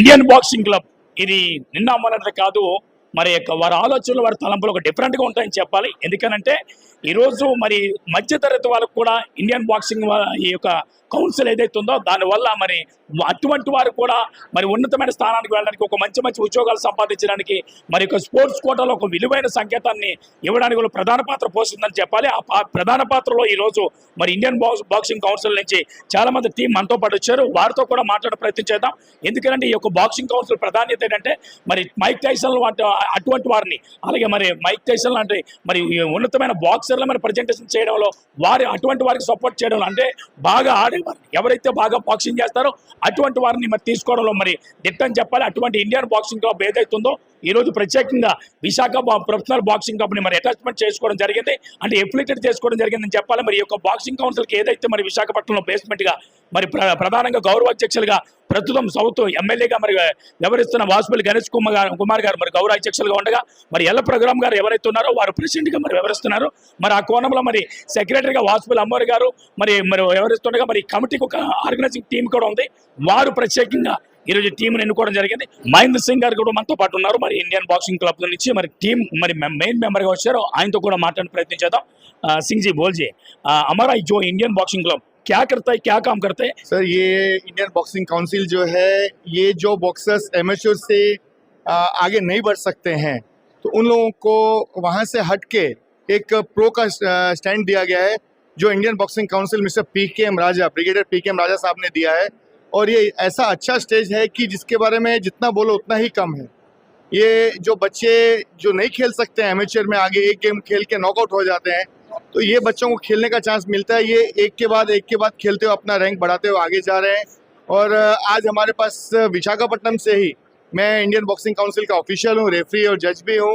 Indian boxing club ఇది నిన్న మొన్నటి కాదు. మరి యొక్క వారి ఆలోచనలు వారి తలంపులు ఒక డిఫరెంట్గా ఉంటాయని చెప్పాలి. ఎందుకనంటే ఈరోజు మరి మధ్యతరగతి వాళ్ళకు కూడా ఇండియన్ బాక్సింగ్ ఈ యొక్క కౌన్సిల్ ఏదైతే ఉందో దానివల్ల మరి అటువంటి వారు కూడా మరి ఉన్నతమైన స్థానానికి వెళ్ళడానికి ఒక మంచి మంచి ఉద్యోగాలు సంపాదించడానికి మరి ఒక స్పోర్ట్స్ కోటాలో ఒక విలువైన సంకేతాన్ని ఇవ్వడానికి కూడా ప్రధాన పాత్ర పోషిందని చెప్పాలి. ఆ ప్రధాన పాత్రలో ఈరోజు మరి ఇండియన్ బాక్స్ బాక్సింగ్ కౌన్సిల్ నుంచి చాలా మంది టీం మనతో పాటు వచ్చారు. వారితో కూడా మాట్లాడే ప్రయత్నం చేద్దాం. ఎందుకంటే ఈ యొక్క బాక్సింగ్ కౌన్సిల్ ప్రాధాన్యత ఏంటంటే మరి మైక్ టైసన్ అటువంటి వారిని అలాగే మరి మైక్ టైసన్ లాంటి మరి ఉన్నతమైన బాక్సర్లు మరి ప్రజెంటేషన్ చేయడంలో వారి అటువంటి వారికి సపోర్ట్ చేయడంలో అంటే బాగా ఆడేవారు ఎవరైతే బాగా బాక్సింగ్ చేస్తారో అటువంటి వారిని మరి తీసుకోవడంలో మరి దిట్టని చెప్పాలి. అటువంటి ఇండియన్ బాక్సింగ్ క్లబ్ ఏదైతే ఈరోజు ఈ రోజు ప్రత్యేకంగా విశాఖ ప్రొఫెషనల్ బాక్సింగ్ కంపెనీ మరి అటాచ్మెంట్ చేసుకోవడం జరిగింది. అంటే ఎఫిలిటెడ్ చేసుకోవడం జరిగిందని చెప్పాలి. మరి ఈ యొక్క బాక్సింగ్ కౌన్సిల్కి ఏదైతే మరి విశాఖపట్నంలో బేస్మెంట్గా మరి ప్ర- ప్రధానంగా గౌరవ అధ్యక్షులుగా ప్రస్తుతం సౌత్ ఎమ్మెల్యేగా మరి వ్యవహరిస్తున్న వాసుపల్లి గణేష్ కుమార్ గారు కుమార్ గారు మరి గౌరవ అధ్యక్షులుగా ఉండగా మరి ఎల్ల ప్రోగ్రామ్ గారు ఎవరైతే ఉన్నారో వారు ప్రెసిడెంట్గా మరి వ్యవహరిస్తున్నారు. మరి ఆ కోణంలో మరి సెక్రటరీగా వాసుపల్లి అమ్మవారి గారు మరి మరి వ్యవహరిస్తుండగా మరి కమిటీకి ఒక ఆర్గనైజింగ్ టీం కూడా ఉంది. వారు ప్రత్యేకంగా ఈరోజు టీంను ఎన్నుకోవడం జరిగింది మహేంద్ర సింగ్ గారు కూడా మనతో పాటు ఉన్నారు మరి ఇండియన్ బాక్సింగ్ క్లబ్ నుంచి మరి టీం మరి మెయిన్ మెంబర్ గా వచ్చారు ఆయనతో కూడా మాట్లాడే ప్రయత్నం చేద్దాం ఆ, సింగ్ జీ బోల్ జీ ఆ, हमारा जो इंडियन बॉक्सिंग क्लब क्या करता है क्या काम करते हैं सर ये इंडियन बॉक्सिंग काउंसिल जो है ये जो बॉक्सर्स एमेच्योर से आ, आगे नहीं बढ़ सकते हैं तो उन लोगों को वहाँ से हट के एक प्रो का स्टैंड दिया गया है जो Indian boxing council mister P K M Raja brigadier P K M Raja साहब ने दिया है और ये ऐसा अच्छा स्टेज है कि जिसके बारे में जितना बोलो उतना ही कम है। ये जो बच्चे जो नहीं खेल सकते हैं एमेचर में आगे एक गेम खेल के नॉकआउट हो जाते हैं तो ये बच्चों को खेलने का चांस मिलता है। ये एक के बाद एक के बाद खेलते हुए अपना रैंक बढ़ाते हुए आगे जा रहे हैं। और आज हमारे पास विशाखापट्टनम से ही मैं इंडियन बॉक्सिंग काउंसिल का ऑफिशियल हूँ रेफरी और जज भी हूँ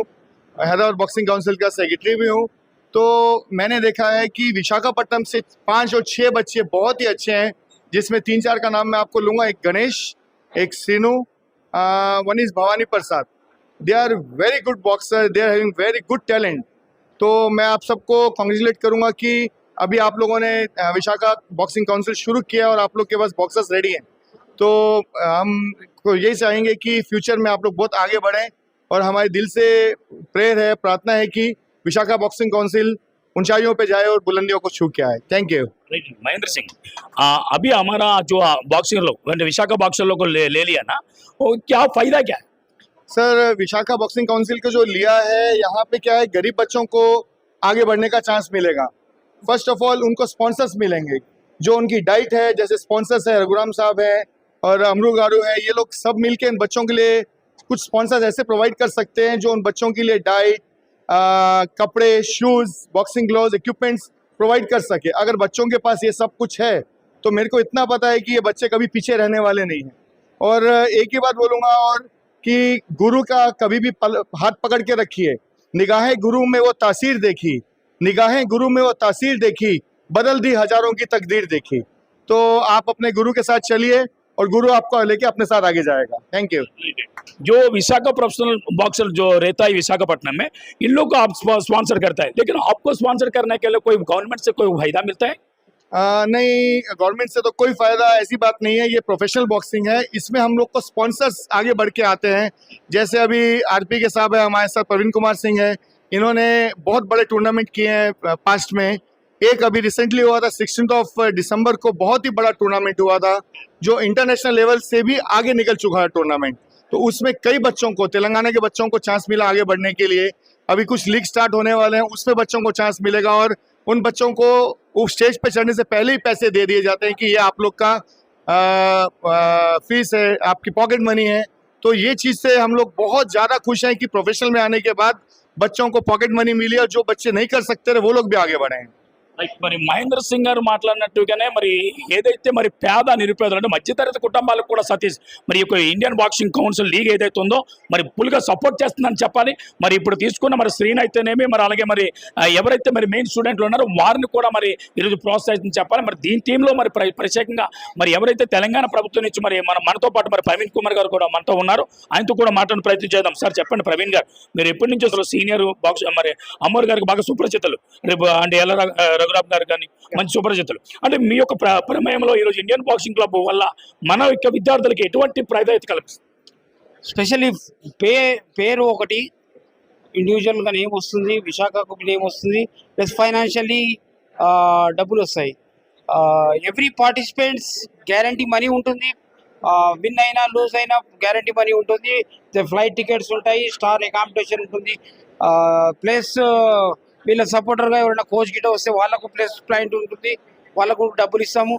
हैदराबाद बॉक्सिंग काउंसिल का सेक्रेटरी भी हूँ। तो मैंने देखा है कि विशाखापट्टनम से पाँच और छः बच्चे बहुत ही अच्छे हैं। जिसमें तीन चार का नाम मैं आपको लूँगा, एक गणेश, एक Seenu one is Bhavani Prasad. They are very good boxer they are having very good talent तो मैं आप सबको कॉन्ग्रेचुलेट करूँगा कि अभी आप लोगों ने विशाखा बॉक्सिंग काउंसिल शुरू किया और आप लोग के पास बॉक्सर्स रेडी हैं। तो हम यही चाहेंगे कि फ्यूचर में आप लोग बहुत आगे बढ़ें और हमारे दिल से प्रेयर है, प्रार्थना है कि विशाखा बॉक्सिंग काउंसिल ऊंचाइयों पे जाए और बुलंदियों को छू के आए। थैंक यू महेंद्र सिंह अभी हमारा जो बॉक्सिंग लोग विशाखा बॉक्सर लोग को ले, ले लिया ना वो क्या फ़ायदा क्या? है सर विशाखा बॉक्सिंग काउंसिल को जो लिया है यहाँ पे क्या है गरीब बच्चों को आगे बढ़ने का चांस मिलेगा। फ़र्स्ट ऑफ़ ऑल उनको स्पॉन्सर्स मिलेंगे। जो उनकी डाइट है जैसे स्पॉन्सर्स है रघुराम साहब है और अमरू गारू है ये लोग सब मिलके इन बच्चों के लिए कुछ स्पॉन्सर्स ऐसे प्रोवाइड कर सकते हैं जो उन बच्चों के लिए डाइट कपड़े shoes boxing glove equipments provide कर सके। अगर बच्चों के पास ये सब कुछ है तो मेरे को इतना पता है कि ये बच्चे कभी पीछे रहने वाले नहीं हैं। और एक ही बात बोलूँगा और कि गुरु का कभी भी पल, हाथ पकड़ के रखिए। निगाहें गुरु में वो तासीर देखी निगाहें गुरु में वो तासीर देखी बदल दी हज़ारों की तकदीर देखी। तो आप अपने गुरु के साथ चलिए और गुरु आपको लेके अपने साथ आगे जाएगा। थैंक यू जो विशाखा प्रोफेशनल बॉक्सर जो रहता है विशाखापट्टनम में इन लोग को आप स्पॉन्सर करता है। लेकिन आपको स्पॉन्सर करने के लिए कोई गवर्नमेंट से कोई फ़ायदा मिलता है? आ, नहीं गवर्नमेंट से तो कोई फ़ायदा ऐसी बात नहीं है। ये प्रोफेशनल बॉक्सिंग है। इसमें हम लोग को स्पॉन्सर्स आगे बढ़ के आते हैं। जैसे अभी आरपी के साहब है हमारे साथ प्रवीण कुमार सिंह है। इन्होंने बहुत बड़े टूर्नामेंट किए हैं पास्ट में। एक अभी रिसेंटली हुआ था सिक्सटीन ऑफ़ दिसंबर को बहुत ही बड़ा टूर्नामेंट हुआ था जो इंटरनेशनल लेवल से भी आगे निकल चुका है टूर्नामेंट तो उसमें कई बच्चों को तेलंगाना के बच्चों को चांस मिला आगे बढ़ने के लिए। अभी कुछ लीग स्टार्ट होने वाले हैं उसमें बच्चों को चांस मिलेगा और उन बच्चों को उस स्टेज पर चढ़ने से पहले ही पैसे दे दिए जाते हैं कि ये आप लोग का आ, आ, फ़ीस है आपकी पॉकेट मनी है। तो ये चीज़ से हम लोग बहुत ज़्यादा खुश हैं कि प्रोफेशनल में आने के बाद बच्चों को पॉकेट मनी मिली और जो बच्चे नहीं कर सकते रहे वो लोग भी आगे बढ़े हैं। రైట్ మరి మహేంద్ర సింగ్ గారు మాట్లాడినట్టుగానే మరి ఏదైతే మరి పేద నిరుపేదలు అంటే మధ్యతరగతి కుటుంబాలకు కూడా సతీష్ మరి ఈ యొక్క ఇండియన్ బాక్సింగ్ కౌన్సిల్ లీగ్ ఏదైతే ఉందో మరి ఫుల్గా సపోర్ట్ చేస్తుందని చెప్పాలి. మరి ఇప్పుడు తీసుకున్న మరి శ్రీన్ అయితేనేమి మరి అలాగే మరి ఎవరైతే మరి మెయిన్ స్టూడెంట్లు ఉన్నారో వారిని కూడా మరి ఈరోజు ప్రోత్సహిస్తుందని చెప్పాలి. మరి దీని టీంలో మరి ప్ర- ప్రత్యేకంగా మరి ఎవరైతే తెలంగాణ ప్రభుత్వం నుంచి మరి మన మనతో పాటు మరి ప్రవీణ్ కుమార్ గారు కూడా మనతో ఉన్నారు. ఆయనతో కూడా మాట్లాడిన ప్రయత్నం చేద్దాం. సార్ చెప్పండి ప్రవీణ్ గారు. మీరు ఎప్పటి నుంచి అసలు సీనియర్ బాక్స్ మరి అమ్మోరు గారికి బాగా సుపరిచితులు. రేపు అంటే ఎలా రఘురాబ్ గారు కానీ మంచి సుపరిచితులు. అంటే మీ యొక్క ప్రమేయంలో ఈరోజు ఇండియన్ బాక్సింగ్ క్లబ్ వల్ల మన యొక్క విద్యార్థులకి ఎటువంటి ప్రాధాన్యత కల్పిస్తుంది? స్పెషల్లీ పే పేరు ఒకటి ఇండివిజువల్గా నేమ్ వస్తుంది విశాఖకు నేమ్ వస్తుంది ప్లస్ ఫైనాన్షియల్లీ డబ్బులు వస్తాయి. ఎవ్రీ పార్టిసిపెంట్స్ గ్యారంటీ మనీ ఉంటుంది. విన్ అయినా లూజ్ అయినా గ్యారంటీ మనీ ఉంటుంది. ఫ్లైట్ టికెట్స్ ఉంటాయి స్టార్ అకామిడేషన్ ఉంటుంది. ప్లస్ వీళ్ళ సపోర్టర్గా ఎవరైనా కోచ్ గిట వస్తే వాళ్ళకు ప్లస్ పాయింట్ ఉంటుంది వాళ్ళకు డబ్బులు ఇస్తాము.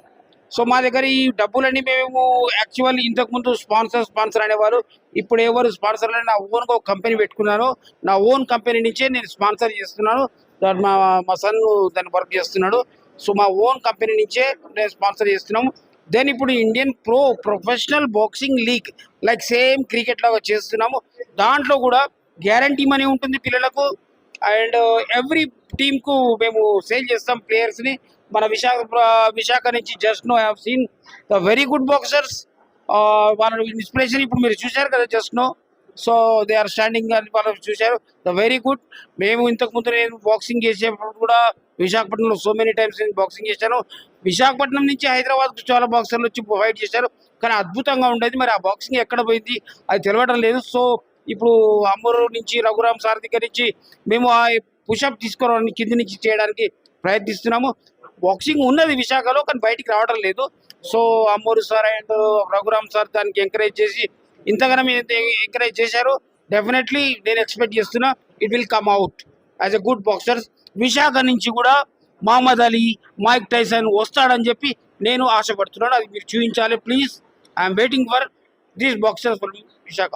సో మా దగ్గర ఈ డబ్బులన్నీ మేము యాక్చువల్ ఇంతకుముందు స్పాన్సర్ స్పాన్సర్ అనేవారు. ఇప్పుడు ఎవరు స్పాన్సర్ నా ఓన్గా ఒక కంపెనీ పెట్టుకున్నాను నా ఓన్ కంపెనీ నుంచే నేను స్పాన్సర్ చేస్తున్నాను. దాన్ని మా మా సన్ దాన్ని వర్క్ చేస్తున్నాడు. సో మా ఓన్ కంపెనీ నుంచే నేను స్పాన్సర్ చేస్తున్నాము. దెన్ ఇప్పుడు Indian pro professional boxing league like same cricket లాగా చేస్తున్నాము. దాంట్లో కూడా గ్యారంటీ మనీ ఉంటుంది పిల్లలకు. అండ్ ఎవ్రీ టీంకు మేము సేల్ చేస్తాం ప్లేయర్స్ని. మన విశాఖ విశాఖ నుంచి just know have seen the very good boxers వాళ్ళ ఇన్స్పిరేషన్ ఇప్పుడు మీరు చూశారు కదా just know so they are standing అని వాళ్ళు చూశారు. ద వెరీ గుడ్ మేము ఇంతకు ముందు నేను బాక్సింగ్ చేసేటప్పుడు కూడా విశాఖపట్నంలో సో మెనీ టైమ్స్ నేను బాక్సింగ్ చేశాను. విశాఖపట్నం నుంచి హైదరాబాద్ చాలా బాక్సర్లు వచ్చి ఫైట్ చేశారు. కానీ అద్భుతంగా ఉండేది. మరి ఆ బాక్సింగ్ ఎక్కడ పోయింది? అది తెలవడం లేదు. సో ఇప్పుడు అమ్మూరు నుంచి రఘురామ్ సార్ దగ్గర నుంచి మేము ఆ పుషప్ తీసుకోవడానికి కింది నుంచి చేయడానికి ప్రయత్నిస్తున్నాము. బాక్సింగ్ ఉన్నది విశాఖలో కానీ బయటికి రావడం లేదు. So Ammuru sir and Raghuram sir దానికి ఎంకరేజ్ చేసి ఇంతగానో ఎంకరేజ్ చేశారు డెఫినెట్లీ నేను ఎక్స్పెక్ట్ చేస్తున్నా it will come out as a good boxers Visakha నుంచి కూడా మహమ్మద్ అలీ మైక్ టైసన్ వస్తాడని చెప్పి నేను ఆశపడుతున్నాను. అది మీరు చూపించాలి please I'm waiting for these boxers for Visakha.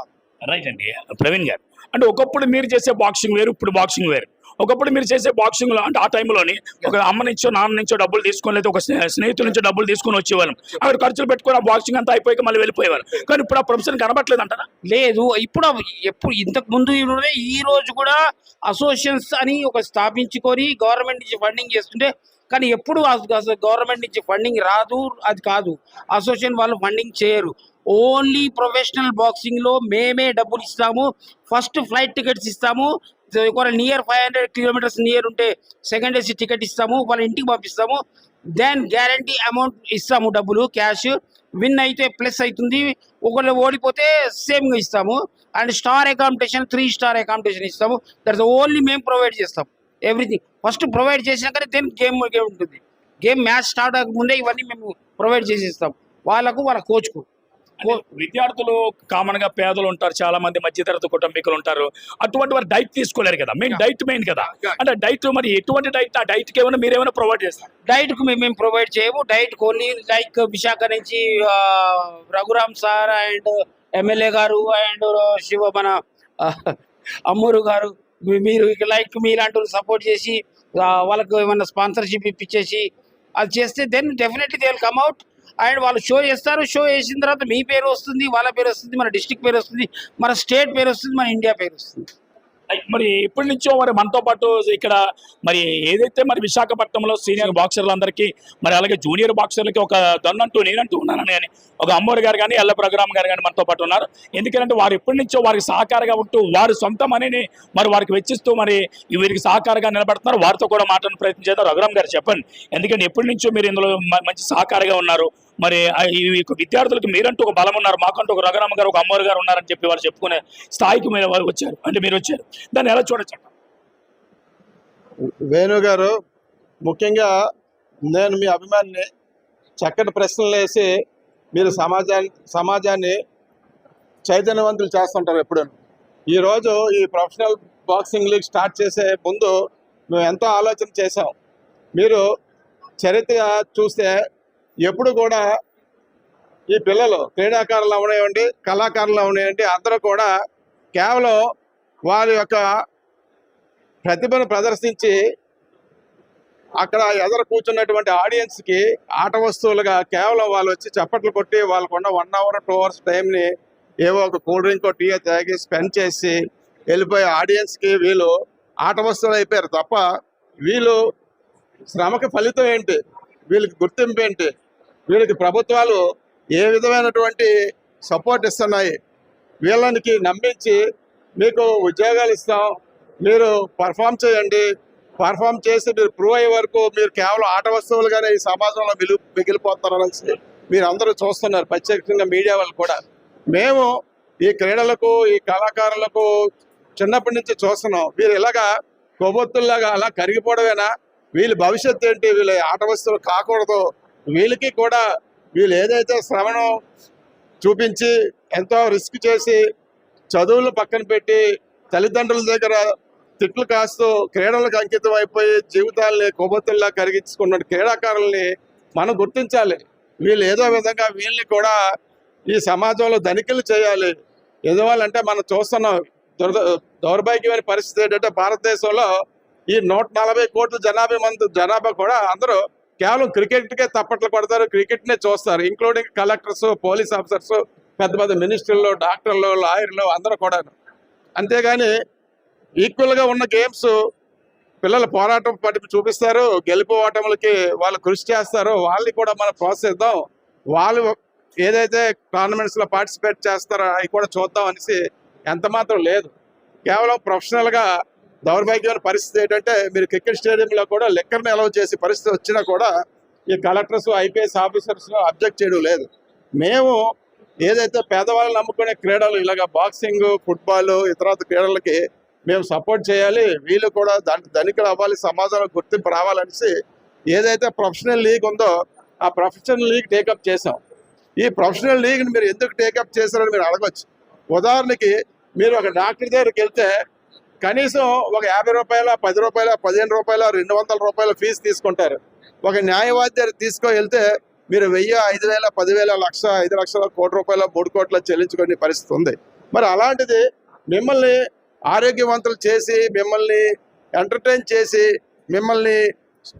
Right అండి. ప్రవీణ్ గారు. అంటే ఒకప్పుడు మీరు చేసే బాక్సింగ్ వేరు ఇప్పుడు బాక్సింగ్ వేరు. ఒకప్పుడు మీరు చేసే బాక్సింగ్లో అంటే ఆ టైంలోని ఒక అమ్మ నుంచో నాన్న నుంచో డబ్బులు తీసుకొని లేదా ఒక స్నే- స్నేహితుల నుంచో డబ్బులు తీసుకొని వచ్చేవాళ్ళం. అక్కడ ఖర్చులు పెట్టుకొని ఆ బాక్సింగ్ అంతా అయిపోయాక మళ్ళీ వెళ్ళిపోయేవారు కానీ ఇప్పుడు ఆ ప్రొఫెషన్ కనబట్లేదు అంటారా లేదు. ఇప్పుడు ఎప్పుడు ఇంతకు ముందు ఈ రోజు కూడా అసోసియేషన్స్ అని ఒక స్థాపించుకొని గవర్నమెంట్ నుంచి ఫండింగ్ చేస్తుంటే కానీ ఎప్పుడు గవర్నమెంట్ నుంచి ఫండింగ్ రాదు అది కాదు. అసోసియేషన్ వాళ్ళు ఫండింగ్ చేయరు. ఓన్లీ ప్రొఫెషనల్ బాక్సింగ్లో మేమే డబ్బులు ఇస్తాము. ఫస్ట్ ఫ్లైట్ టికెట్స్ ఇస్తాము. ఒకవేళ near five hundred kilometers near ఉంటే సెకండ్ ఏసీ టికెట్ ఇస్తాము. వాళ్ళ ఇంటికి పంపిస్తాము. దెన్ గ్యారంటీ అమౌంట్ ఇస్తాము డబ్బులు క్యాష్. విన్ అయితే ప్లస్ అవుతుంది. ఒకళ్ళు ఓడిపోతే సేమ్గా ఇస్తాము. And star accommodation three star accommodation ఇస్తాము. దట్స్ ఓన్లీ మేము ప్రొవైడ్ చేస్తాం. ఎవ్రీథింగ్. ఫస్ట్ ప్రొవైడ్ చేసినాకనే దెన్ గేమ్ గేమ్ ఉంటుంది. గేమ్ మ్యాచ్ స్టార్ట్ అవ్వకముందే ఇవన్నీ మేము ప్రొవైడ్ చేసేస్తాం. వాళ్ళకు వాళ్ళ కోచ్కు. విద్యార్థులు కామన్గా పేదలు ఉంటారు చాలా మంది మధ్యతరగతి కుటుంబీకులు ఉంటారు. అటువంటి వారు డైట్ తీసుకోలేరు కదా. మెయిన్ డైట్ మెయిన్ కదా. అంటే డైట్ మరి ఎటువంటి డైట్ ఆ డైట్కి ఏమైనా మీరు ఏమైనా ప్రొవైడ్ చేస్తారు? డైట్కు మేము మేము ప్రొవైడ్ చేయము. డైట్ ఓన్లీ లైక్ విశాఖ నుంచి రఘురామ్ సార్ అండ్ ఎమ్మెల్యే గారు అండ్ శివ మన అమ్మూరు గారు మీరు లైక్ మీలాంటి సపోర్ట్ చేసి వాళ్ళకు ఏమైనా స్పాన్సర్షిప్ ఇప్పించేసి అది చేస్తే then definitely they will come out and వాళ్ళు షో చేస్తారు. షో చేసిన తర్వాత మీ పేరు వస్తుంది వాళ్ళ పేరు వస్తుంది మన డిస్టిక్ పేరు వస్తుంది మన స్టేట్ పేరు వస్తుంది మన ఇండియా పేరు వస్తుంది. మరి ఎప్పటి నుంచో మరి మనతో పాటు ఇక్కడ మరి ఏదైతే మరి విశాఖపట్నంలో సీనియర్ బాక్సర్లందరికీ మరి అలాగే జూనియర్ బాక్సర్లకి ఒక దన్నంటూ నేనంటూ ఉన్నానని కానీ ఒక అమ్మోరు గారు కానీ ఎల్ల ప్రోగ్రామ్ గారు కానీ మనతో పాటు ఉన్నారు. ఎందుకంటే వారు ఎప్పటి నుంచో వారికి సహకారంగా ఉంటూ వారు సొంత మనీని మరి వారికి వెచ్చిస్తూ మరి వీరికి సహకారంగా నిలబడుతున్నారు. వారితో కూడా మాట్లాడిన ప్రయత్నం చేద్దాం. రఘురామ్ గారు చెప్పండి. ఎందుకంటే ఎప్పటి నుంచో మీరు ఇందులో మంచి సహకారంగా ఉన్నారు. మరి ఈ విద్యార్థులకు మీరంటూ ఒక బలం ఉన్నారు మాకంటూ ఒక రఘురామ గారు ఒక అమ్మోరు గారు ఉన్నారని చెప్పి వాళ్ళు చెప్పుకునే స్థాయికి మీరు వారు వచ్చారు. అంటే మీరు వచ్చారు. దాన్ని ఎలా చూడొచ్చు? వేణు గారు ముఖ్యంగా నేను మీ అభిమానిని చక్కటి ప్రశ్నలు వేసి మీరు సమాజాన్ని సమాజాన్ని చైతన్యవంతులు చేస్తుంటారు ఎప్పుడు ఈరోజు ఈ ప్రొఫెషనల్ బాక్సింగ్ లీగ్ స్టార్ట్ చేసే ముందు మేము ఎంతో ఆలోచన చేసాం మీరు చరిత్ర చూస్తే ఎప్పుడు కూడా ఈ పిల్లలు క్రీడాకారులు అవనివ్వండి కళాకారులు అవనివ్వండి అందరూ కూడా కేవలం వారి యొక్క ప్రతిభను ప్రదర్శించి అక్కడ ఎదురు కూర్చున్నటువంటి ఆడియన్స్కి ఆట వస్తువులుగా కేవలం వాళ్ళు వచ్చి చప్పట్లు కొట్టి వాళ్ళకున్న వన్ అవర్ టూ అవర్స్ టైంని ఏవో ఒక కూల్ డ్రింక్ టీ తాగి స్పెండ్ చేసి వెళ్ళిపోయే ఆడియన్స్కి వీళ్ళు ఆట వస్తువులు అయిపోయారు తప్ప వీళ్ళు శ్రమకి ఫలితం ఏంటి? వీళ్ళకి గుర్తింపు ఏంటి? వీళ్ళకి ప్రభుత్వాలు ఏ విధమైనటువంటి సపోర్ట్ ఇస్తున్నాయి? వీళ్ళనికి నమ్మించి మీకు ఉద్యోగాలు ఇస్తాం మీరు పర్ఫామ్ చేయండి. పర్ఫామ్ చేసి మీరు ప్రూవ్ అయ్యే వరకు మీరు కేవలం ఆట వస్తువులుగానే ఈ సమాజంలో మిలు మిగిలిపోతారనేసి మీరు అందరూ చూస్తున్నారు ప్రత్యేకంగా మీడియా వాళ్ళు కూడా. మేము ఈ క్రీడలకు ఈ కళాకారులకు చిన్నప్పటి నుంచి చూస్తున్నాం. వీరు ఇలాగా కొవ్వొత్తుల్లాగా అలా కరిగిపోవడమేనా? వీళ్ళ భవిష్యత్తు ఏంటి? వీళ్ళ ఆట వస్తువులు కాకూడదు. వీళ్ళకి కూడా వీళ్ళు ఏదైతే శ్రవణం చూపించి ఎంతో రిస్క్ చేసి చదువులు పక్కన పెట్టి తల్లిదండ్రుల దగ్గర తిట్లు కాస్తూ క్రీడలకు అంకితం అయిపోయి జీవితాల్ని కొవ్వొత్తుల్లా కరిగించుకున్న క్రీడాకారుల్ని మనం గుర్తించాలి. వీళ్ళు ఏదో విధంగా వీళ్ళని కూడా ఈ సమాజంలో ధనికులు చేయాలి. ఎందువల్లంటే మనం చూస్తున్నాం దురద దౌర్భాగ్యమైన పరిస్థితి ఏంటంటే భారతదేశంలో ఈ నూట నలభై కోట్ల జనాభా మంది జనాభా కూడా అందరూ కేవలం క్రికెట్కే తప్పట్లు కొడతారు క్రికెట్నే చూస్తారు. ఇంక్లూడింగ్ కలెక్టర్స్ పోలీస్ ఆఫీసర్స్ పెద్ద పెద్ద మినిస్టర్లు డాక్టర్లు లాయర్లు అందరూ కూడా అంతేగాని ఈక్వల్గా ఉన్న గేమ్స్ పిల్లల పోరాటం పట్టి చూపిస్తారు. గెలుపు ఓటములకి వాళ్ళు కృషి చేస్తారు. వాళ్ళని కూడా మనం ప్రోత్సహిద్దాం. వాళ్ళు ఏదైతే టోర్నమెంట్స్లో పార్టిసిపేట్ చేస్తారో అవి కూడా చూద్దాం అనేసి ఎంత మాత్రం లేదు. కేవలం ప్రొఫెషనల్గా దౌర్భాగ్యమైన పరిస్థితి ఏంటంటే మీరు క్రికెట్ స్టేడియంలో కూడా లెక్కర్ని అలౌ చేసే పరిస్థితి వచ్చినా కూడా ఈ కలెక్టర్స్ ఐపీఎస్ ఆఫీసర్స్ అబ్జెక్ట్ చేయడం లేదు. మేము ఏదైతే పేదవాళ్ళని నమ్ముకునే క్రీడలు ఇలాగ బాక్సింగ్ ఫుట్బాల్ ఇతర క్రీడలకి మేము సపోర్ట్ చేయాలి వీళ్ళు కూడా దానికి ధనికులు అవ్వాలి సమాజంలో గుర్తింపు రావాలనేసి ఏదైతే ప్రొఫెషనల్ లీగ్ ఉందో ఆ ప్రొఫెషనల్ లీగ్ టేకప్ చేసాం ఈ ప్రొఫెషనల్ లీగ్ని మీరు ఎందుకు టేకప్ చేశారని మీరు అడగచ్చు. ఉదాహరణకి మీరు ఒక డాక్టర్ దగ్గరికి వెళ్తే కనీసం ఒక యాభై రూపాయల పది రూపాయల పదిహేను రూపాయల రెండు వందల రూపాయల ఫీజు తీసుకుంటారు. ఒక న్యాయవాది తీసుకువెళ్తే వెళ్తే మీరు వెయ్యి ఐదు వేల పదివేల లక్ష ఐదు లక్షల కోటి రూపాయల మూడు కోట్ల చెల్లించుకునే పరిస్థితి ఉంది. మరి అలాంటిది మిమ్మల్ని ఆరోగ్యవంతులు చేసి మిమ్మల్ని ఎంటర్టైన్ చేసి మిమ్మల్ని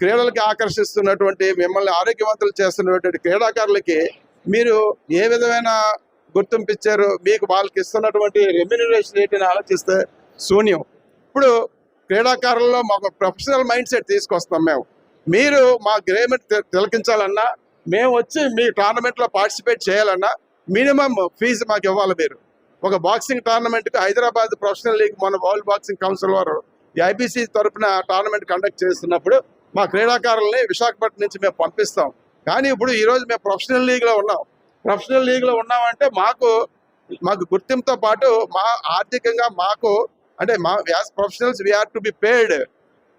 క్రీడలకి ఆకర్షిస్తున్నటువంటి మిమ్మల్ని ఆరోగ్యవంతులు చేస్తున్నటువంటి క్రీడాకారులకి మీరు ఏ విధమైన గుర్తింపు ఇచ్చారు? మీకు వాళ్ళకి ఇస్తున్నటువంటి రెమ్యూనరేషన్ ఏంటని ఆలోచిస్తే శూన్యం. ఇప్పుడు క్రీడాకారుల్లో మాకు ప్రొఫెషనల్ మైండ్ సెట్ తీసుకొస్తాం మేము. మీరు మా గ్రేమెంట్ తిలకించాలన్నా మేము వచ్చి మీ టోర్నమెంట్లో పార్టిసిపేట్ చేయాలన్నా మినిమం ఫీజు మాకు ఇవ్వాలి మీరు. ఒక బాక్సింగ్ టోర్నమెంట్కి హైదరాబాద్ ప్రొఫెషనల్ లీగ్ మన వరల్డ్ బాక్సింగ్ కౌన్సిల్ వారు ఈ ఐబీసీ తరపున టోర్నమెంట్ కండక్ట్ చేస్తున్నప్పుడు మా క్రీడాకారుల్ని విశాఖపట్నం నుంచి మేము పంపిస్తాం. కానీ ఇప్పుడు ఈరోజు మేము ప్రొఫెషనల్ లీగ్లో ఉన్నాం. ప్రొఫెషనల్ లీగ్లో ఉన్నామంటే మాకు మాకు గుర్తింపుతో పాటు మా ఆర్థికంగా మాకు అంటే మా as professionals we are to be paid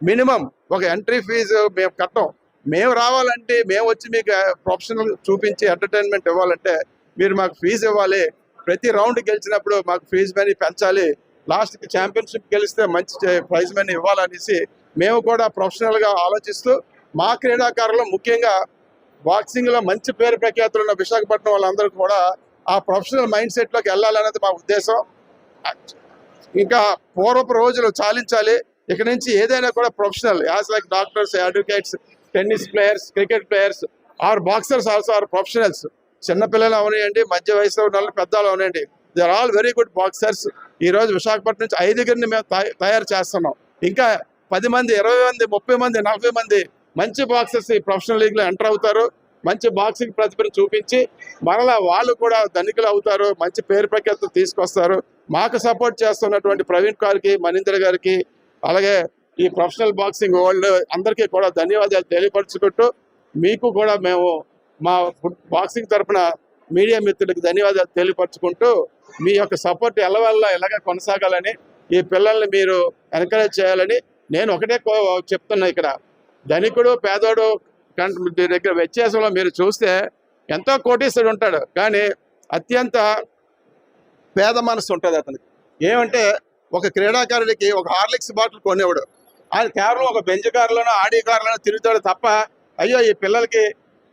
minimum ఒక ఎంట్రీ ఫీజు మేము కట్టం. మేము రావాలంటే మేము వచ్చి మీకు ప్రొఫెషనల్ చూపించి ఎంటర్టైన్మెంట్ ఇవ్వాలంటే మీరు మాకు ఫీజు ఇవ్వాలి. ప్రతి రౌండ్ గెలిచినప్పుడు మాకు ఫీజు మనీ పెంచాలి. లాస్ట్కి ఛాంపియన్షిప్ గెలిస్తే మంచి uh, ప్రైజ్ మనీ ఇవ్వాలనేసి మేము కూడా ప్రొఫెషనల్గా ఆలోచిస్తూ మా క్రీడాకారులు ముఖ్యంగా బాక్సింగ్లో మంచి పేరు ప్రఖ్యాతులు ఉన్న విశాఖపట్నం వాళ్ళందరూ కూడా ఆ ప్రొఫెషనల్ మైండ్ సెట్లోకి వెళ్ళాలనేది మా ఉద్దేశం. ఇంకా పూర్వపు రోజులు చాలించాలి. ఇక నుంచి ఏదైనా కూడా professional as like doctors advocates tennis players cricket players or boxers also are professionals చిన్నపిల్లలు అవనివ్వండి మధ్య వయసులో ఉన్న వాళ్ళు పెద్దలు అవనండి they are all very good boxers ఈ రోజు విశాఖపట్నం నుంచి ఐదుగురిని మేము తయారు చేస్తున్నాం. ఇంకా పది మంది ఇరవై మంది ముప్పై మంది నలభై మంది మంచి బాక్సర్స్ ఈ ప్రొఫెషనల్ లీగ్లో ఎంటర్ అవుతారు. మంచి బాక్సింగ్ ప్రతిభను చూపించి మరలా వాళ్ళు కూడా ధనికులు అవుతారు. మంచి పేరు ప్రఖ్యాతులు తీసుకొస్తారు. మాకు సపోర్ట్ చేస్తున్నటువంటి ప్రవీణ్ గారికి మనీందర్ గారికి అలాగే ఈ ప్రొఫెషనల్ బాక్సింగ్ వరల్డ్ అందరికీ కూడా ధన్యవాదాలు తెలియపరుచుకుంటూ మీకు కూడా మేము మా బాక్సింగ్ తరపున మీడియా మిత్రులకు ధన్యవాదాలు తెలియపరుచుకుంటూ మీ యొక్క సపోర్ట్ ఎల్లవల్ల ఎలాగే కొనసాగాలని ఈ పిల్లల్ని మీరు ఎంకరేజ్ చేయాలని నేను ఒకటే కో- చెప్తున్నా ఇక్కడ. ధనికుడు పేదోడు మీ దగ్గర వ్యత్యాసంలో మీరు చూస్తే ఎంతో కోటీశ్వరుడు ఉంటాడు. కానీ అత్యంత పేద మనసు ఉంటుంది అతనికి. ఏమంటే ఒక క్రీడాకారుడికి ఒక హార్లిక్స్ బాటిల్ కొనేవాడు. ఆయన కేవలం ఒక బెంచ్ కారులోనో ఆడి కారులోనో తిరుగుతాడు తప్ప అయ్యో ఈ పిల్లలకి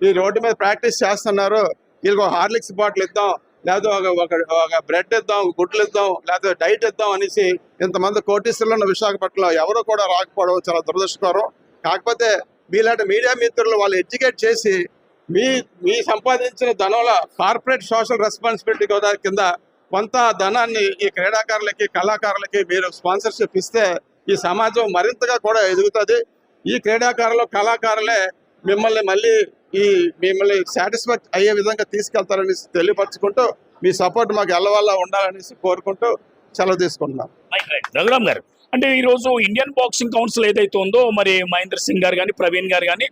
ఈ రోడ్డు మీద ప్రాక్టీస్ చేస్తున్నారు. వీళ్ళకి ఒక హార్లిక్స్ బాటిల్ ఇద్దాం లేకపోతే ఒక ఒక ఒక బ్రెడ్ ఇద్దాం గుడ్లు ఇద్దాం లేకపోతే డైట్ ఇద్దాం అనేసి ఇంతమంది కోటీశ్వరులు ఉన్న విశాఖపట్నంలో ఎవరు కూడా రాకపోవడం చాలా దురదృష్టకరం. కాకపోతే మీలాంటి మీడియా మిత్రులు వాళ్ళు ఎడ్యుకేట్ చేసి మీ మీ సంపాదించిన ధనంలో కార్పొరేట్ సోషల్ రెస్పాన్సిబిలిటీ కింద కొంత ధనాన్ని ఈ క్రీడాకారులకి కళాకారులకి మీరు స్పాన్సర్షిప్ ఇస్తే ఈ సమాజం మరింతగా కూడా ఎదుగుతుంది. ఈ క్రీడాకారులు కళాకారులే మిమ్మల్ని మళ్ళీ ఈ మిమ్మల్ని సాటిస్ఫై అయ్యే విధంగా తీసుకెళ్తారని తెలియపరచుకుంటూ మీ సపోర్ట్ మాకు ఎల్లవల్ల ఉండాలనేసి కోరుకుంటూ సెలవు తీసుకుంటున్నాం. రఘురామ్ గారు. అంటే ఈరోజు ఇండియన్ బాక్సింగ్ కౌన్సిల్ ఏదైతే ఉందో మరి మహేంద్ర సింగ్ గారు కానీ ప్రవీణ్ గారు కానీ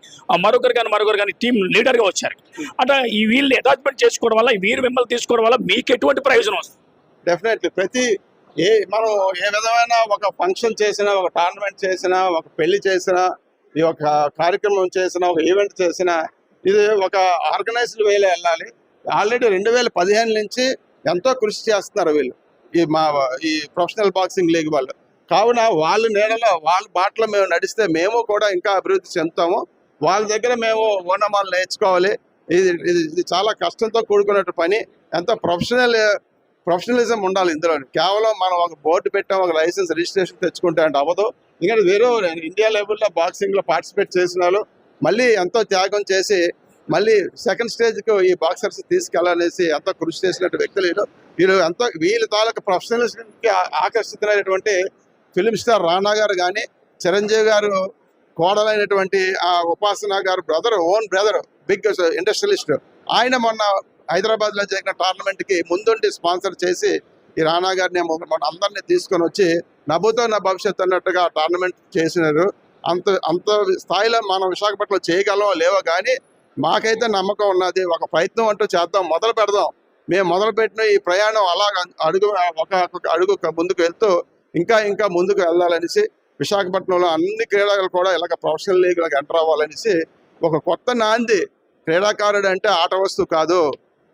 మరొకరు కానీ మరొకరు కానీ టీం లీడర్గా వచ్చారు. అంటే ఈ వీళ్ళు అటాచ్మెంట్ చేసుకోవడం వల్ల ఈ వీరు మిమ్మల్ని తీసుకోవడం వల్ల మీకు ఎటువంటి ప్రయోజనం వస్తుంది? డెఫినెట్లీ ప్రతి ఏ మనం ఏ విధమైన ఒక ఫంక్షన్ చేసినా ఒక టోర్నమెంట్ చేసినా ఒక పెళ్ళి చేసినా ఈ ఒక కార్యక్రమం చేసినా ఒక ఈవెంట్ చేసినా ఇది ఒక ఆర్గనైజ్డ్ వేలో వెళ్ళాలి. ఆల్రెడీ రెండు వేల పదిహేను నుంచి ఎంతో కృషి చేస్తున్నారు వీళ్ళు. ఈ మా ఈ ప్రొఫెషనల్ బాక్సింగ్ లీగ్ వాళ్ళు. కావున వాళ్ళ నీడలో వాళ్ళ బాటలో మేము నడిస్తే మేము కూడా ఇంకా అభివృద్ధి చెందుతాము. వాళ్ళ దగ్గర మేము ఓనమాలు నేర్చుకోవాలి. ఇది ఇది చాలా కష్టంతో కూడుకున్నట్టు పని. ఎంతో ప్రొఫెషనల్ ప్రొఫెషనలిజం ఉండాలి ఇందులో. కేవలం మనం ఒక బోర్డు పెట్టాం ఒక లైసెన్స్ రిజిస్ట్రేషన్ తెచ్చుకుంటే అంటే అవ్వదు. ఎందుకంటే వేరే ఇండియా లెవెల్లో బాక్సింగ్లో పార్టిసిపేట్ చేసిన మళ్ళీ ఎంతో త్యాగం చేసి మళ్ళీ సెకండ్ స్టేజ్కి ఈ బాక్సర్స్ తీసుకెళ్ళాలనేసి ఎంతో కృషి చేసినట్టు వ్యక్తులు వీళ్ళు వీళ్ళు ఎంతో వీళ్ళ తాలూకు ప్రొఫెషనలిజంకి ఆకర్షితులైనటువంటి ఫిలిం స్టార్ రానా గారు కానీ చిరంజీవి గారు కోడలైనటువంటి ఆ ఉపాసన గారు brother own brother big industrialist ఆయన మొన్న హైదరాబాద్లో జరిగిన టోర్నమెంట్కి ముందుండి స్పాన్సర్ చేసి ఈ రానా గారిని మొన్న అందరినీ తీసుకొని వచ్చి నవ్వుతో నా భవిష్యత్ అన్నట్టుగా టోర్నమెంట్ చేసినారు. అంత అంత స్థాయిలో మనం విశాఖపట్నంలో చేయగలం లేవో కానీ మాకైతే నమ్మకం ఉన్నది. ఒక ప్రయత్నం అంటూ చేద్దాం మొదలు పెడదాం. మేము మొదలుపెట్టిన ఈ ప్రయాణం అలా అడుగు ఒక ఒక అడుగు ముందుకు వెళ్తూ ఇంకా ఇంకా ముందుకు వెళ్ళాలనేసి విశాఖపట్నంలో అన్ని క్రీడలు కూడా ఇలాగ ప్రొఫెషనల్ లీగ్లకు ఎంటర్ అవ్వాలనేసి ఒక కొత్త నాంది క్రీడాకారుడు అంటే ఆట వస్తువు కాదు.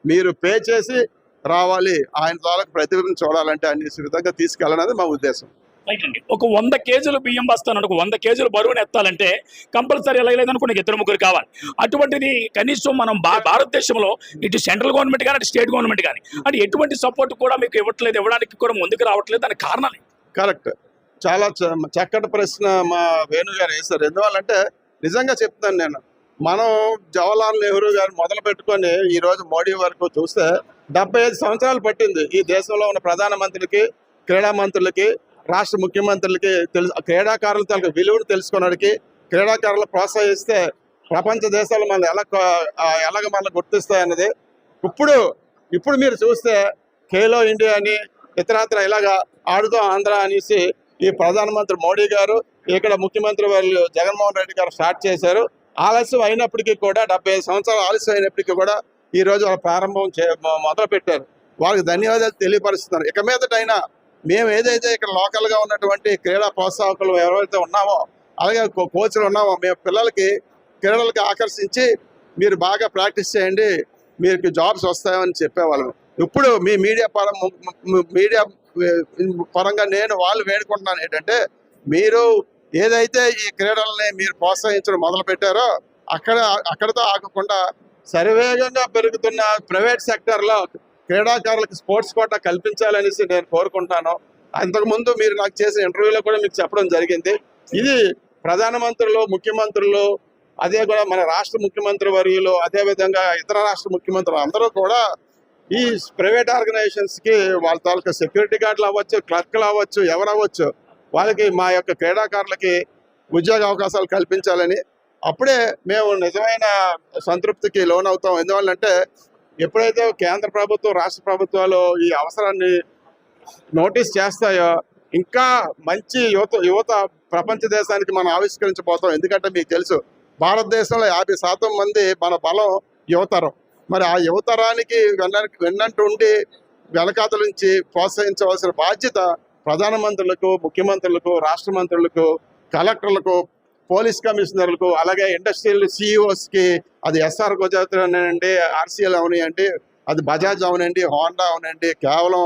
మీరు పే చేసి రావాలి. ఆయన ద్వారా ప్రతిభను చూడాలంటే అనేసి విధంగా తీసుకెళ్ళాలనేది మా ఉద్దేశం. రైట్ అండి. ఒక వంద కేజీలు బియ్యం బస్తాను ఒక వంద కేజీలు బరువుని ఎత్తాలంటే కంపల్సరీ ఎలా లేదనుకున్న ఇద్దరు ముగ్గురు కావాలి. అటువంటిది కనీసం మనం భారతదేశంలో ఇటు సెంట్రల్ గవర్నమెంట్ కానీ అటు స్టేట్ గవర్నమెంట్ కానీ అంటే ఎటువంటి సపోర్ట్ కూడా మీకు ఇవ్వట్లేదు ఇవ్వడానికి కూడా ముందుకు రావట్లేదు దానికి కారణాలు కరెక్ట్. చాలా చక్కటి ప్రశ్న మా వేణు గారు వేశారు. ఎందువల్లంటే నిజంగా చెప్తాను నేను. మనం జవహర్లాల్ నెహ్రూ గారు మొదలు పెట్టుకొని ఈరోజు మోడీ వరకు చూస్తే డెబ్బై ఐదు సంవత్సరాలు పట్టింది ఈ దేశంలో ఉన్న ప్రధానమంత్రులకి క్రీడా మంత్రులకి రాష్ట్ర ముఖ్యమంత్రులకి తెలుసు క్రీడాకారుల తాలూకు విలువను తెలుసుకోవడానికి క్రీడాకారులు ప్రోత్సహిస్తే ప్రపంచ దేశాలు మనల్ని ఎలా ఎలాగ మనల్ని గుర్తిస్తాయన్నది. ఇప్పుడు ఇప్పుడు మీరు చూస్తే ఖేలో ఇండియా అని ఇతరత్ర ఇలాగా ఆడుతూ ఆంధ్ర అనేసి ఈ ప్రధానమంత్రి మోడీ గారు ఇక్కడ ముఖ్యమంత్రి వాళ్ళు జగన్మోహన్ రెడ్డి గారు స్టార్ట్ చేశారు. ఆలస్యం అయినప్పటికీ కూడా డెబ్బై సంవత్సరాలు ఆలస్యం అయినప్పటికీ కూడా ఈ రోజు వాళ్ళు ప్రారంభం చే మొదలుపెట్టారు వాళ్ళకి ధన్యవాదాలు తెలియపరుస్తున్నారు. ఇక మీదటైనా మేము ఏదైతే ఇక్కడ లోకల్గా ఉన్నటువంటి క్రీడా ప్రోత్సాహకులు ఎవరైతే ఉన్నామో అలాగే కో- కోచ్లు ఉన్నామో మేము పిల్లలకి క్రీడలకి ఆకర్షించి మీరు బాగా ప్రాక్టీస్ చేయండి మీకు జాబ్స్ వస్తాయని చెప్పేవాళ్ళం. ఇప్పుడు మీ మీడియా పరం మీడియా పరంగా నేను వాళ్ళు వేడుకుంటున్నాను ఏంటంటే మీరు ఏదైతే ఈ క్రీడల్ని మీరు ప్రోత్సహించడం మొదలు పెట్టారో అక్కడ అక్కడతో ఆగకుండా శరవేగంగా పెరుగుతున్న ప్రైవేట్ సెక్టర్లో క్రీడాకారులకు స్పోర్ట్స్ కోటా కల్పించాలనేసి నేను కోరుకుంటాను. అంతకుముందు మీరు నాకు చేసిన ఇంటర్వ్యూలో కూడా మీకు చెప్పడం జరిగింది. ఇది ప్రధానమంత్రులు ముఖ్యమంత్రులు అదే కూడా మన రాష్ట్ర ముఖ్యమంత్రి వర్యులు అదేవిధంగా ఇతర రాష్ట్ర ముఖ్యమంత్రులు అందరూ కూడా ఈ ప్రైవేట్ ఆర్గనైజేషన్స్కి వాళ్ళ తాలూకా సెక్యూరిటీ గార్డులు అవ్వచ్చు క్లర్క్లు అవ్వచ్చు ఎవరవ్వచ్చు వాళ్ళకి మా యొక్క క్రీడాకారులకి ఉద్యోగ అవకాశాలు కల్పించాలని అప్పుడే మేము నిజమైన సంతృప్తికి లోన్ అవుతాం ఎందువల్లంటే ఎప్పుడైతే కేంద్ర ప్రభుత్వం రాష్ట్ర ప్రభుత్వాలు ఈ అవసరాన్ని నోటీస్ చేస్తాయో ఇంకా మంచి యువత యువత ప్రపంచ దేశానికి మనం ఆవిష్కరించబోతాం. ఎందుకంటే మీకు తెలుసు భారతదేశంలో యాభై శాతం మంది మన బలం యువతరం. మరి ఆ యువతరానికి వెన్న వెన్నంటుండి వెనకాతల నుంచి ప్రోత్సహించవలసిన బాధ్యత ప్రధానమంత్రులకు ముఖ్యమంత్రులకు రాష్ట్ర మంత్రులకు కలెక్టర్లకు పోలీస్ కమిషనర్లకు అలాగే ఇండస్ట్రియల్ సిఇఓస్కి అది ఎస్ఆర్ గుజరాత్ అవనండి ఆర్సీఎల్ అవునాయండి అది బజాజ్ అవనండి హోండా అవనండి కేవలం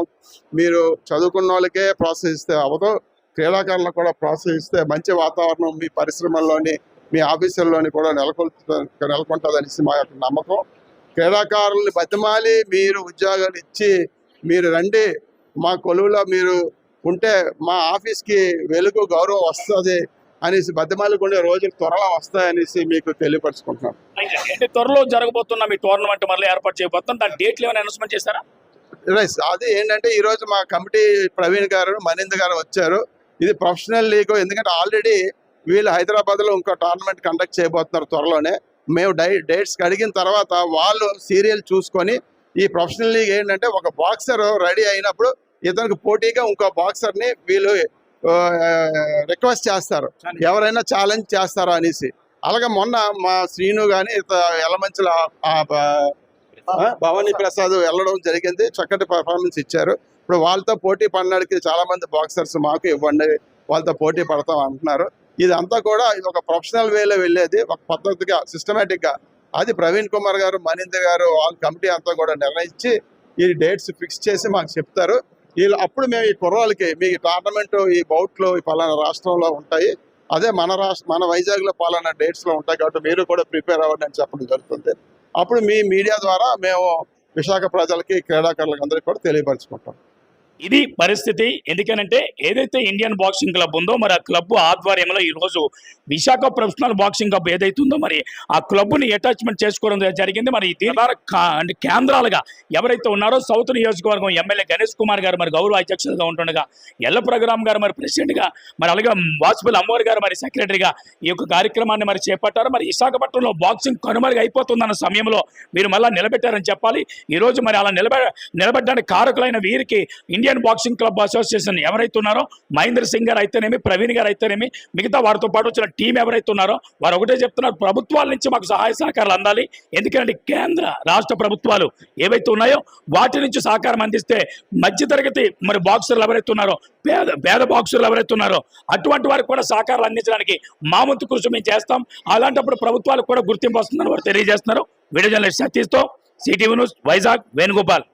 మీరు చదువుకున్న వాళ్ళకే ప్రోత్సహిస్తే అవదు క్రీడాకారులను కూడా ప్రోత్సహిస్తే మంచి వాతావరణం మీ పరిశ్రమల్లోని మీ ఆఫీసుల్లోని కూడా నెలకొల్పు నెలకొంటుందనేసి మా యొక్క నమ్మకం. క్రీడాకారుల్ని బతిమాలి మీరు ఉద్యోగాలు ఇచ్చి మీరు రండి. మా కొలువులో మీరు ఉంటే మా ఆఫీస్కి వెలుగు గౌరవం వస్తుంది అనేసి బతిమాలుకుండే రోజులు త్వరలో వస్తాయనేసి మీకు. అంటే త్వరలో జరగబోతున్న మీ టోర్నమెంట్ మళ్ళీ ఏర్పాటు చేయబోతున్నాం దాని డేట్లు ఏమైనా అనౌన్స్మెంట్ చేస్తారా రైస్ అది ఏంటంటే ఈ రోజు మా కమిటీ ప్రవీణ్ గారు మనింద్ గారు వచ్చారు. ఇది ప్రొఫెషనల్ లీగ్ ఎందుకంటే ఆల్రెడీ వీళ్ళు హైదరాబాద్లో ఇంకో టోర్నమెంట్ కండక్ట్ చేయబోతున్నారు త్వరలోనే. మేము డై డేట్స్ అడిగిన తర్వాత వాళ్ళు సీరియల్ చూసుకొని ఈ ప్రొఫెషనల్ లీగ్ ఏంటంటే ఒక బాక్సర్ రెడీ అయినప్పుడు ఇతనికి పోటీగా ఇంకో బాక్సర్ని వీళ్ళు రిక్వెస్ట్ చేస్తారు. ఎవరైనా ఛాలెంజ్ చేస్తారా అనేసి. అలాగే మొన్న మా శ్రీను గాని ఎలమంచుల భవానీ ప్రసాద్ వెళ్ళడం జరిగింది. చక్కటి పర్ఫార్మెన్స్ ఇచ్చారు. ఇప్పుడు వాళ్ళతో పోటీ పడడానికి చాలా మంది బాక్సర్స్ మాకు ఇవ్వండి వాళ్ళతో పోటీ పడతాం అంటున్నారు. ఇదంతా కూడా ఇది ఒక ప్రొఫెషనల్ వేలో వెళ్ళేది. ఒక పద్ధతిగా సిస్టమేటిక్గా అది ప్రవీణ్ కుమార్ గారు మనింద గారు వాళ్ళ కమిటీ అంతా కూడా నిర్ణయించి ఈ డేట్స్ ఫిక్స్ చేసి మాకు చెప్తారు. వీళ్ళు అప్పుడు మేము ఈ కుర్రాళ్ళకి మీ టోర్నమెంట్ ఈ బౌట్లు ఈ పలానా రాష్ట్రంలో ఉంటాయి. అదే మన రాష్ట్ర మన వైజాగ్లో పలానా డేట్స్లో ఉంటాయి కాబట్టి మీరు కూడా ప్రిపేర్ అవ్వండి అని చెప్పడం జరుగుతుంది. అప్పుడు మీ మీడియా ద్వారా మేము విశాఖ ప్రజలకి క్రీడాకారులకు అందరికీ కూడా తెలియపరచుకుంటాం. ఇది పరిస్థితి. ఎందుకనంటే ఏదైతే ఇండియన్ బాక్సింగ్ క్లబ్ ఉందో మరి ఆ క్లబ్ ఆధ్వర్యంలో ఈరోజు విశాఖ ప్రొఫెషనల్ బాక్సింగ్ క్లబ్ ఏదైతే ఉందో మరి ఆ క్లబ్ని అటాచ్మెంట్ చేసుకోవడం జరిగింది. మరి కేంద్రాలుగా ఎవరైతే ఉన్నారో సౌత్ నియోజకవర్గం ఎమ్మెల్యే గణేష్ కుమార్ గారు మరి గౌరవ అధ్యక్షులుగా ఉంటుండగా ఎల్ల ప్రోగ్రామ్ గారు మరి ప్రెసిడెంట్గా మరి అలాగే వాజ్పేయి అమ్మవారి గారు మరి సెక్రటరీగా ఈ యొక్క కార్యక్రమాన్ని మరి చేపట్టారు. మరి విశాఖపట్నంలో బాక్సింగ్ కనుమరుగు అయిపోతుందన్న సమయంలో మీరు మళ్ళీ నిలబెట్టారని చెప్పాలి. ఈ రోజు మరి అలా నిలబె నిలబెట్టడానికి కారకులైన వీరికి ఇండియన్ బాక్సింగ్ క్లబ్ అసోసియేషన్ ఎవరైతే ఉన్నారో మహేంద్ర సింగ్ గారు అయితేనేమి ప్రవీణ్ గారు అయితేనేమి మిగతా వారితో పాటు వచ్చిన టీం ఎవరైతే ఉన్నారో వారు ఒకటే చెప్తున్నారు ప్రభుత్వాల నుంచి మాకు సహాయ సహకారాలు అందాలి. ఎందుకంటే కేంద్ర రాష్ట్ర ప్రభుత్వాలు ఏవైతే ఉన్నాయో వాటి నుంచి సహకారం అందిస్తే మధ్యతరగతి మరి బాక్సర్లు ఎవరైతే ఉన్నారో పేద పేద బాక్సర్లు ఎవరైతే ఉన్నారో అటువంటి వారికి కూడా సహకారాలు అందించడానికి మా వంతు కృషి మేము చేస్తాం. అలాంటప్పుడు ప్రభుత్వాలకు కూడా గుర్తింపు వస్తుందని వారు తెలియజేస్తున్నారు. వీడియో జర్నలిస్ట్ సతీష్తో సిటీవీ న్యూస్ వైజాగ్ వేణుగోపాల్.